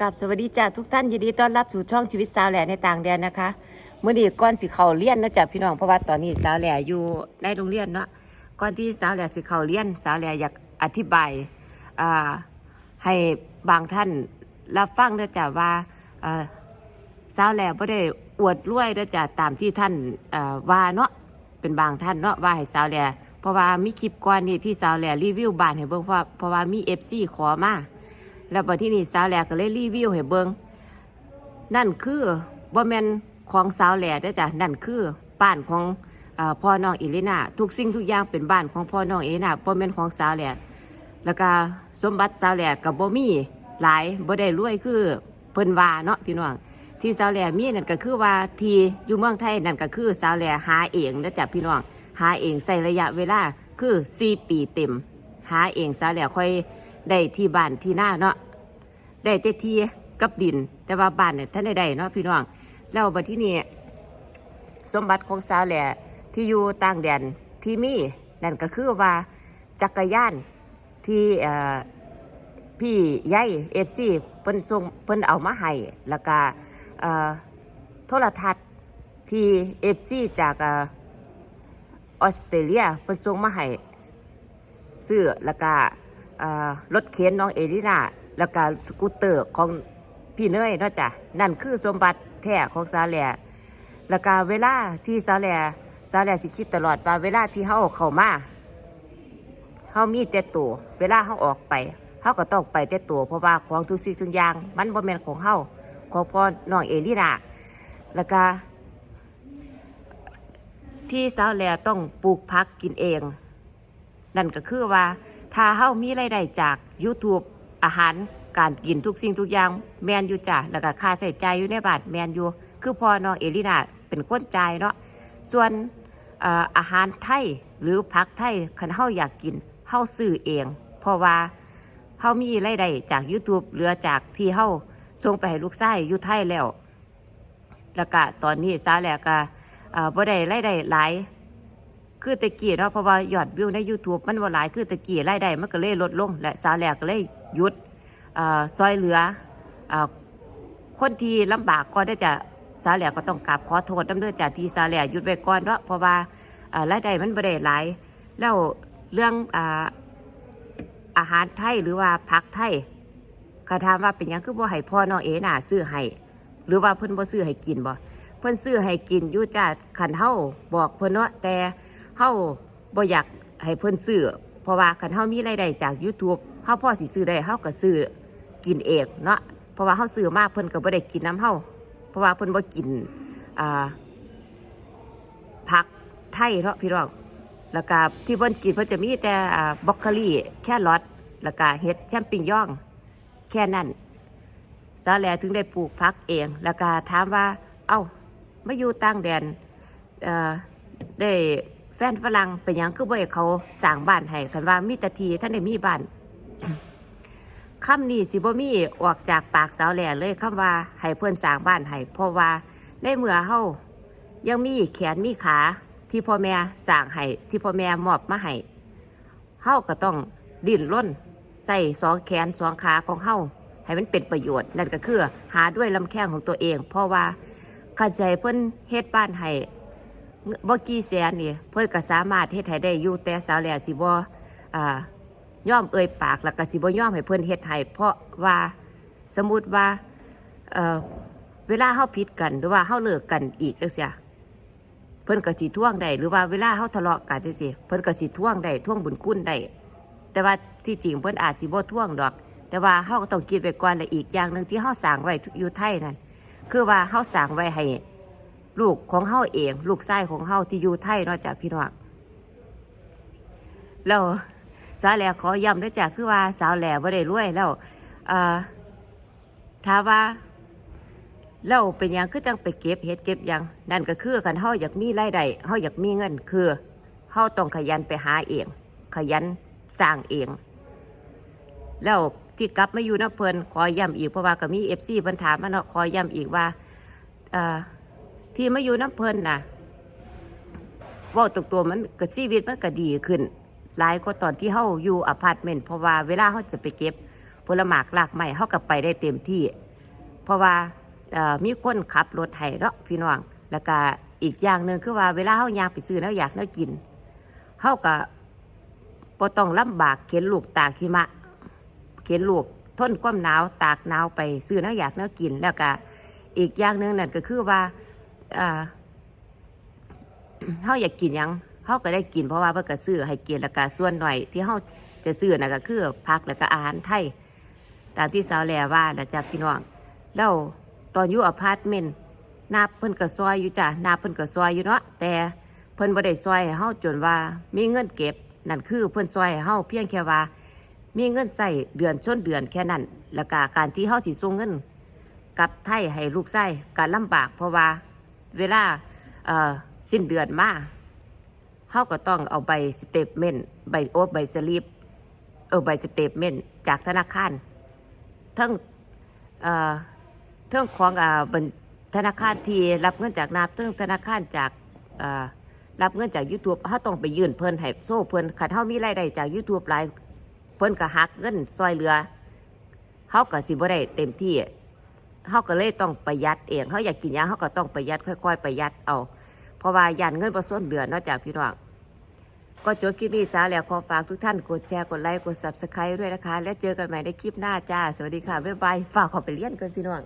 กับสวัสดีจ้าทุกท่านยินดีต้อนรับสู่ช่องชีวิตสาวแหล่ในต่างแดนนะคะเมื่อนี้ก่อนสิเขาเรียนนะจ๊ะพี่น้องเพราะว่าตอนนี้สาวแหล่อยู่ในโรงเรียนเนาะก่อนที่สาวแหล่สิเขาเรียน สาวแหล่อยากอธิบายอ่าให้บางท่านรับฟังนะจ๊ะว่าอ่าสาวแหล่บ่ได้อวดรวยนะจ๊ะตามที่ท่านอ่าว่าเนาะเป็นบางท่านเนาะว่าให้สาวแหล่เพราะว่ามีคลิปก่อนนี่ที่สาวแหล่รีวิวบ้านให้เบิ่งเพราะว่าเพราะว่ามี FC ขอมา แล้วบัดที่นี่สาวแหลกก็เลยรีวิวให้เบิงนั่นคือบ่แมนของสาวแหลกเด้จ้ะนั่นคือบ้านของอพ่อน้องอิลินาทุกสิ่งทุกอย่างเป็นบ้านของพ่อน้องเอิลินาบ่แมนของสาวแหลกแล้วก็สมบัติสาวแหลกก็บ่มีหลายบ่ได้รวยคือเพิ่นว่าเนาะพี่น้องที่สาวแหลมีนั่นก็คือว่าที่อยู่เมืองไทยนั่นก็คือสาวแหลหาเองเด้อจ้ะพี่น้องหาเองใส่ระยะเวลาคือ4ปีเต็ม หาเองสาวแหลค่อยได้ที่บ้านที่หน้าเนาะ ได้แต่ที่กับดิน แต่ว่าบ้านเนี่ยท่านได้ได้เนาะพี่น้องแล้วบัดที่นี่สมบัติของสาวแหล่ที่อยู่ต่างแดนที่มีนั่นก็คือว่าจักรยานที่พี่ใหญ่เอฟซีเพิ่นส่งเพิ่นเอามาให้แล้วก็โทรทัศน์ที่เอฟซีจากออสเตรเลียเพิ่นส่งมาให้ซื้อแล้วก็ รถเข็นน้องเอลิน่าแล้วก็สกูตเตอร์ของพี่เนยเนาะจ้ะนั่นคือสมบัติแท้ของสาแลแล้วก็เวลาที่สาแล่สาแลสิคิดตลอดว่าเวลาที่เฮาเข้ามาเฮามีแต่ตัวเวลาเฮาออกไปเฮาก็ต้องไปแต่ตัวเพราะว่าของทุกสิ่งทุกอย่าง มันบ่แม่นของเฮาของพ่อน้องเอลิน่าแล้วก็ที่สาวแลต้องปลูกผักกินเอง นั่นก็คือว่า ถ้าเฮามีรายได้จาก YouTube อาหารการกินทุกสิ่งทุกอย่างแมนอยู่จ้ะแล้วก็ค่าใช้จ่ายอยู่ในบานแมนอยู่ คือพอน้องเอลินาเป็นคนจ่ายเนาะส่วนอาหารไทยหรือผักไทยคันเฮาอยากกินเฮาซื้อเอง เพราะว่าเฮามีรายได้จาก YouTube เหลือจากที่เฮาส่งไปให้ลูกชายอยู่ไทยแล้วแล้วก็ตอนนี้ซาแล้วก็เอ่อบ่ได้รายได้หลาย คือตะกี้เนาะเพราะว่ายอดวิวใน YouTube มันว่าหลายคือตะกี้รายได้มันก็เลยลดลง และสาแหลกก็เลยหยุดอ่อซอยเหลืออ่อคนที่ลำบากก็ได้จะสาแหลกก็ต้องกราบขอโทษน้ำเด้อจากที่สาแหลกหยุดไว้ก่อนเนาะเพราะว่าอ่อรายได้มันบ่ได้หลาย แล้วเรื่องอ่าอาหารไทยหรือว่าผักไทยก็ถามว่าเป็นยังคือบ่ให้พ่อน้องเอ๋น่ะซื้อให้หรือว่าเพิ่นบ่ซื้อให้กินบ่เพิ่นซื้อให้กินอยู่จ้าคันเฮาบอกเพิ่นเนาะแต่ เฮาบ่อยากให้เพิ่นซื้อเพราะว่าคันเฮามีรายได้จาก YouTube เฮาพอสิซื้อได้เฮาก็ซื้อกินเองเนาะเพราะว่าเฮาซื้อมากเพิ่นก็บ่ได้กินน้ำเฮาเพราะว่าเพิ่นบ่กินอ่าผักไทยเนาะพี่น้องแล้วก็ที่เพิ่นกินเพิ่นจะมีแต่อ่าบรอกโคลีแครอทแล้วก็เห็ดแชมปิญองแค่นั้นสาแลถึงได้ปลูกผักเอง แล้วก็ถามว่า เอ้ามาอยู่ต่างแดนอ่อได้ แฟนฝรั่งเป็นหยังคือบ่ให้เขาสร้างบ้านให้คันว่ามีแตะทีท่านได้มีบ้าน คำนี้สิบ่มีออกจากปากสาวแหล่เลยคำว่าให้เพิ่อนสร้างบ้านให้เพราะว่าในเมื่อเฮายังมีแขนมีขาที่พ่อแม่สร้างให้ที่พ่อแม่มอบมาให้เฮาก็ต้องดิ้นรนใส่สองแขนสองขาของเฮาให้มันเป็นประโยชน์นั่นก็คือ หาด้วยลำแข้งของตัวเอง เพราะว่าขันใจเพิ่นเฮ็ดบ้านให้ บ่กี่แสนนี่เพิ่นก็สามารถเฮ็ดให้ได้อยู่แต่สาวแหล่สิบ่อ่าย่อมเอ่ยปากแล้วก็สิบ่ย่อมให้เพิ่นเฮ็ดให้เพราะว่าสมมุติว่าเอ่อเวลาเฮาผิดกันหรือว่าเฮาเลิกกันอีกจังซี่เพิ่นก็สิท่วงได้หรือว่าเวลาเฮาทะเลาะกันจังซี่เพิ่นก็สิท่วงได้ท่วงบุญคุณได้แต่ว่าที่จริงเพิ่นอาจสิบ่ทวงดอก แต่ว่าเฮาก็ต้องคิดไว้ก่อนและอีกอย่างหนึ่งที่เฮาสร้างไว้อยู่ไทยนั่นคือว่าเฮาสร้างไว้ให้ ลูกของเฮาเอง ลูกชายของเฮาที่อยู่ไทยเนาะจ้ะพี่น้องแล้วสาวแหล่ขอย้ำด้วยจ้ะคือว่าสาวแหล่บ่ได้รวยแล้วอ่อถาว่าเราเป็นยังคือจังไปเก็บเฮ็ดเก็บยังนั่นก็คือคันเฮาอยากมีรายได้เฮาอยากมีเงินคือเฮาต้องขยันไปหาเอง ขยันสร้างเอง แล้วที่กลับมาอยู่นะเพิ่นขอย้ำอีกเพราะว่าก็มี FC เพิ่นถามมาเนาะขอย้ำอีกว่าอ่อ ที่มาอยู่น้ำเพลินนะเว่าตกตัวมันก็ชีวิตมันก็ดีขึ้น หลายก็ตอนที่เฮาอยู่อพาร์ตเมนต์เพราะว่าเวลาเฮาจะไปเก็บผลหมากลากไม้เฮาก็ไปได้เต็มที่ เพราะว่ามีคนขับรถให้เนาะพี่น้องแล้วก็อีกอย่างหนึ่งคือว่าเวลาเฮาอยากไปซื้อแล้วอยากแนวกินเฮาก็บ่ต้องลำบากเข็นลูกตากหิมะ เข็นลูกทนความหนาวตากหนาวไปซื้อแนวอยากแนวกินแล้วก็อีกอย่างหนึ่งนั่นก็คือว่า อ่อเฮาอยากกินหยังเฮาก็ได้กินเพราะว่าเพิ่นก็ซื้อให้กินแล้วก็ส่วนหน่อยที่เฮาจะซื้อน่ะก็คือผักแล้วก็อาหารไทยตามที่สาวแลว่านะจ๊ะพี่น้องแล้วตอนอยู่อพาร์ตเมนต์นาเพิ่นก็ซอยอยู่จ้ะนาเพิ่นก็ซอยอยู่เนาะแต่เพิ่นบ่ได้ซอยให้เฮาจนว่ามีเงินเก็บนั่นคือเพิ่นซอยให้เฮาเพียงแค่ว่า มีเงินใส่เดือนชนเดือนแค่นั้น แล้วก็การที่เฮาสิส่งเงินกลับไทยให้ลูกไส้ก็ลำบากเพราะว่า เวลาสิ้นเดือนมาเฮาก็ต้องเอาใบสเตทเมนต์ใบโอใบสลิปเออใบสเตทเมนต์จากธนาคารทั้งเอ่อเทั้งของอธนาคารที่รับเงินจากนาบเทั้งธนาคารจากรับเงินจาก YouTube เฮาต้องไปยื่นเพิ่นให้โซ่เพิ่นคันเฮามีรายได้จาก YouTube หลายเพิ่นก็หักเงินซอยเหลือเฮาก็สิบ่ได้เต็มที่ เฮาก็เลยต้องประหยัดเองเฮาอยากกินหยังเฮาก็ต้องประหยัดค่อยๆประหยัดเอา เพราะว่ายันเงินบ่ส้นเดือนนอกจากพี่น้องก็จบคลิปนี้จ้าแล้วขอฝากทุกท่านกดแชร์กดไลค์กด subscribe ด้วยนะคะ แล้วเจอกันใหม่ในคลิปหน้าจ้า สวัสดีค่ะ บ๊ายบาย ฝากขอไปเลี้ยนกันพี่น้อง